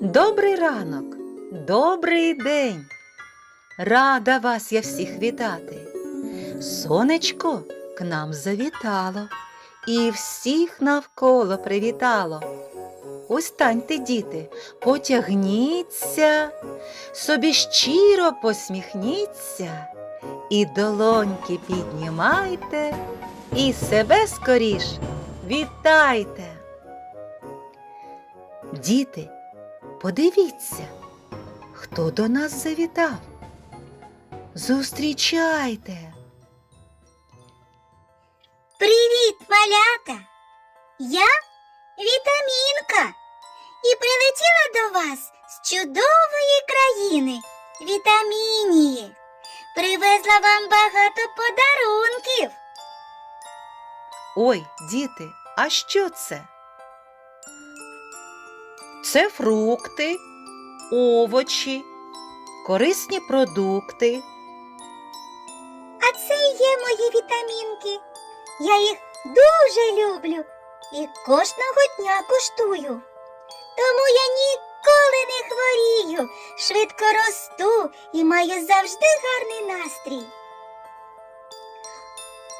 Добрий ранок, добрий день. Рада вас я всіх вітати. Сонечко к нам завітало і всіх навколо привітало. Ось станьте, діти, потягніться, собі щиро посміхніться, і долоньки піднімайте, і себе скоріш вітайте. Діти, подивіться, хто до нас завітав. Зустрічайте. Привіт, малята! Я Вітамінка і прилетіла до вас з чудової країни Вітамінії. Привезла вам багато подарунків. Ой, діти, а що це? Це фрукти, овочі, корисні продукти. А це є мої вітамінки. Я їх дуже люблю і кожного дня куштую. Тому я ніколи не хворію, швидко росту і маю завжди гарний настрій.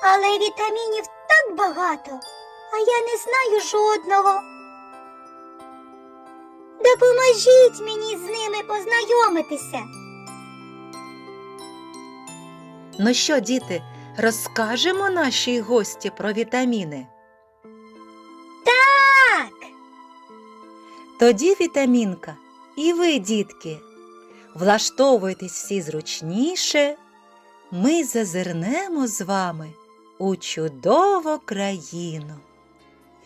Але вітамінів так багато, а я не знаю жодного. Допоможіть мені з ними познайомитися. Ну що, діти, розкажемо нашій гості про вітаміни. Так. Тоді вітамінка, і ви, дітки, влаштовуйтесь всі зручніше. Ми зазирнемо з вами у чудову країну.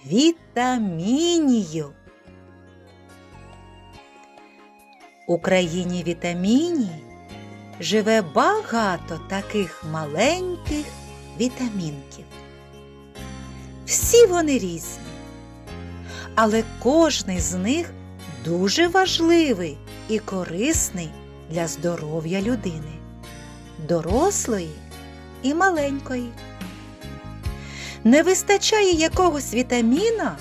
Вітамінію. У країні вітамінії живе багато таких маленьких вітамінків. Всі вони різні, але кожний з них дуже важливий і корисний для здоров'я людини, дорослої і маленької. Не вистачає якогось вітаміна,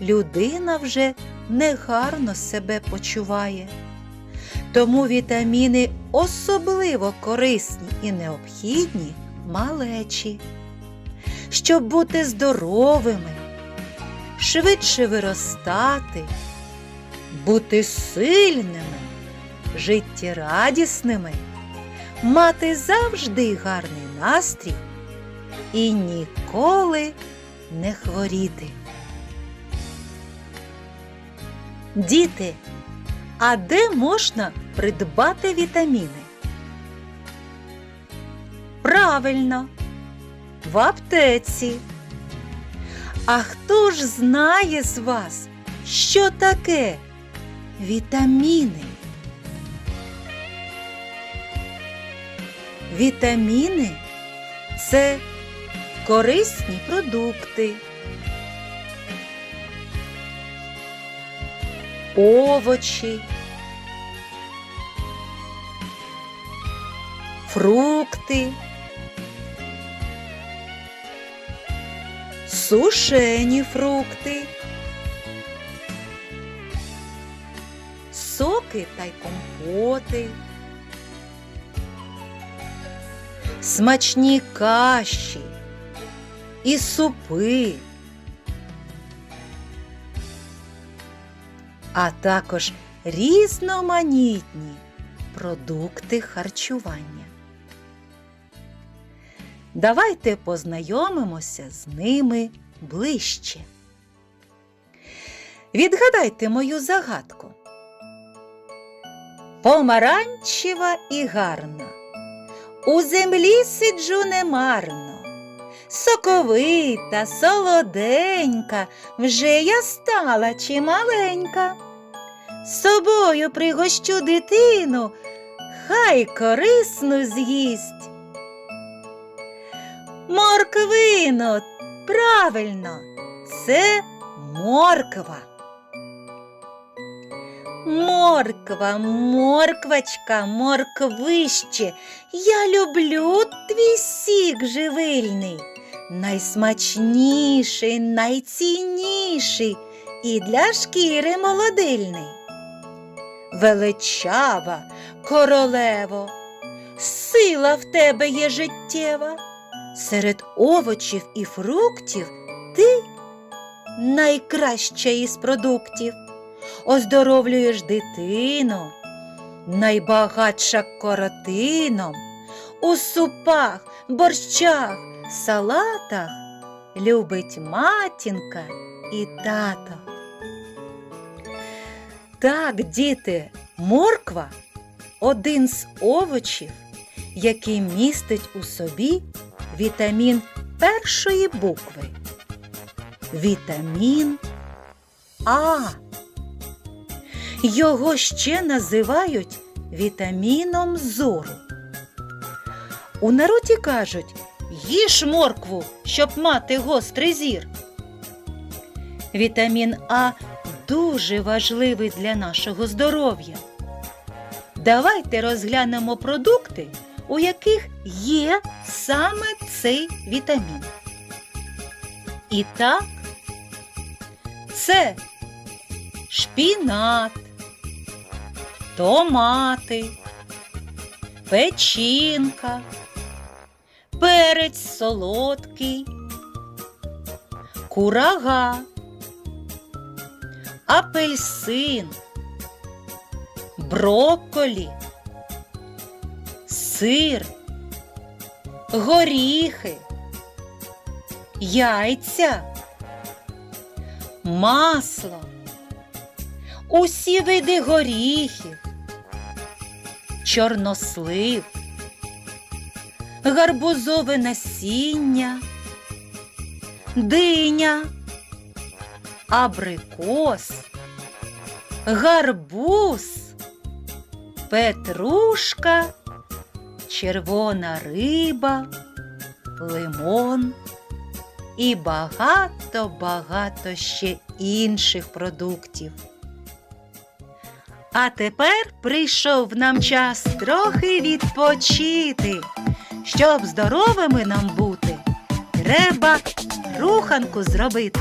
людина вже негарно себе почуває. Тому вітаміни особливо корисні і необхідні малечі, щоб бути здоровими, швидше виростати, бути сильними, життєрадісними, мати завжди гарний настрій і ніколи не хворіти. Діти, а де можна придбати вітаміни? Правильно, в аптеці. А хто ж знає з вас, що таке вітаміни? Вітаміни це корисні продукти. овочі, фрукти, сушені фрукти, соки та й компоти, смачні каші і супи. а також різноманітні продукти харчування. Давайте познайомимося з ними ближче. Відгадайте мою загадку. Помаранчева і гарна. У землі сиджу немарно. Соковита, солоденька, вже я стала чималенька. З собою пригощу дитину, хай корисну з'їсть. Морквино, правильно, це морква. Морква, морквочка, морквище, я люблю твій сік живильний, найсмачніший, найцінніший і для шкіри молодильний. Величава, королево, сила в тебе є життєва. Серед овочів і фруктів ти найкраща із продуктів. Оздоровлюєш дитину, найбагатша коротином, у супах, борщах, салатах любить матінка і тато. Так, діти, морква один з овочів, який містить у собі вітамін першої букви. Вітамін А. Його ще називають вітаміном зору. У народі кажуть, їж моркву, щоб мати гострий зір. Вітамін А дуже важливий для нашого здоров'я. Давайте розглянемо продукти, у яких є саме цей вітамін. І так, це шпінат, томати, печінка, перець солодкий, курага, апельсин, брокколі, сир, горіхи, яйця, масло, усі види горіхів, чорнослив, гарбузове насіння, диня, абрикос, гарбуз, петрушка, червона риба, лимон і багато-багато ще інших продуктів. А тепер прийшов нам час трохи відпочити. Щоб здоровими нам бути, треба руханку зробити.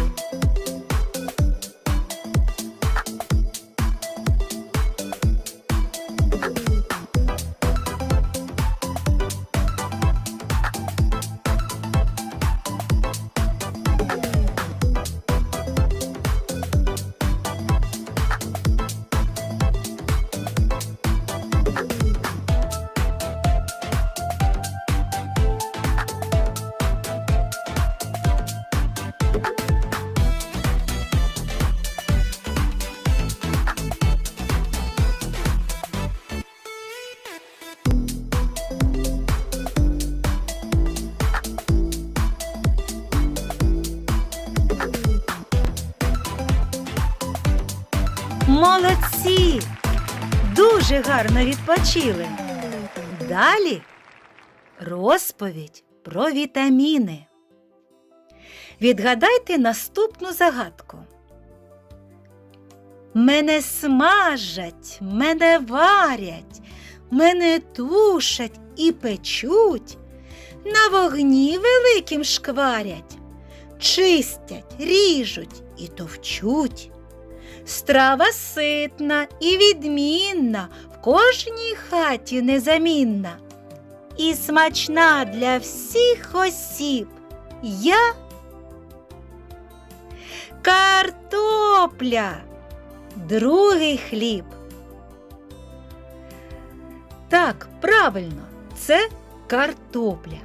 Молодці! Дуже гарно відпочили. Далі розповідь про вітаміни. Відгадайте наступну загадку. Мене смажать, мене варять, мене тушать і печуть, на вогні великим шкварять, чистять, ріжуть і товчуть. Страва ситна і відмінна, в кожній хаті незамінна. І смачна для всіх осіб. Я картопля, другий хліб. Так, правильно, це картопля.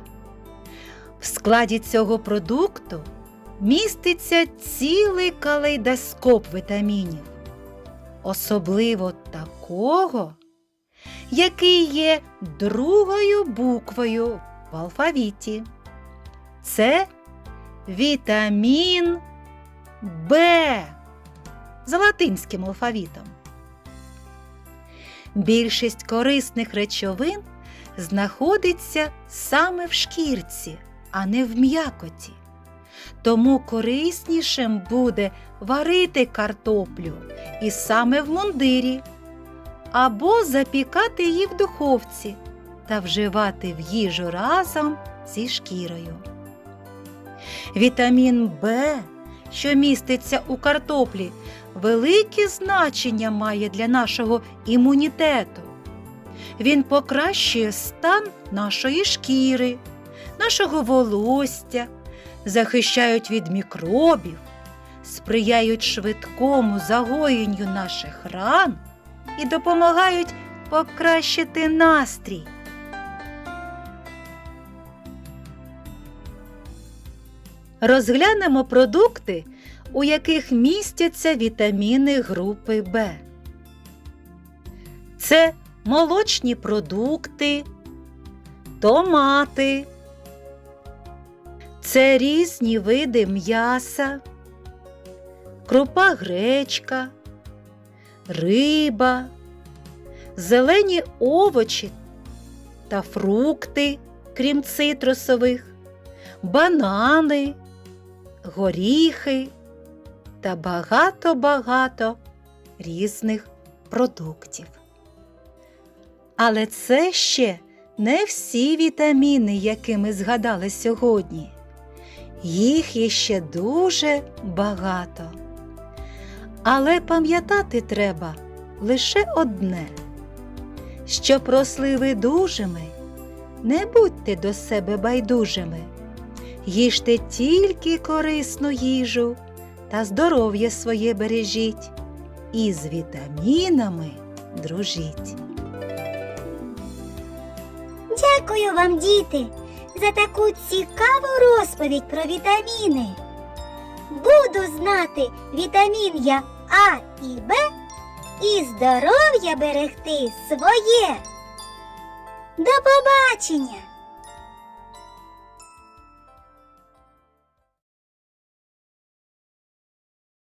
В складі цього продукту міститься цілий калейдоскоп вітамінів, особливо такого, який є другою буквою в алфавіті. Це вітамін Б за латинським алфавітом. Більшість корисних речовин знаходиться саме в шкірці, а не в м'якоті. Тому кориснішим буде варити картоплю і саме в мундирі, або запікати її в духовці та вживати в їжу разом зі шкірою. Вітамін Б, що міститься у картоплі, велике значення має для нашого імунітету. Він покращує стан нашої шкіри, нашого волосся, захищають від мікробів, сприяють швидкому загоєнню наших ран і допомагають покращити настрій. Розглянемо продукти, у яких містяться вітаміни групи В. Це молочні продукти, томати, це різні види м'яса, крупа гречка, риба, зелені овочі та фрукти, крім цитрусових, банани, горіхи та багато-багато різних продуктів. Але це ще не всі вітаміни, які ми згадали сьогодні. Їх є ще дуже багато. Але пам'ятати треба лише одне. Щоб росли ви дужими, не будьте до себе байдужими. Їжте тільки корисну їжу та здоров'я своє бережіть, і з вітамінами дружіть. Дякую вам, діти, за таку цікаву розповідь про вітаміни. Буду знати вітамін я А і Б і здоров'я берегти своє. До побачення!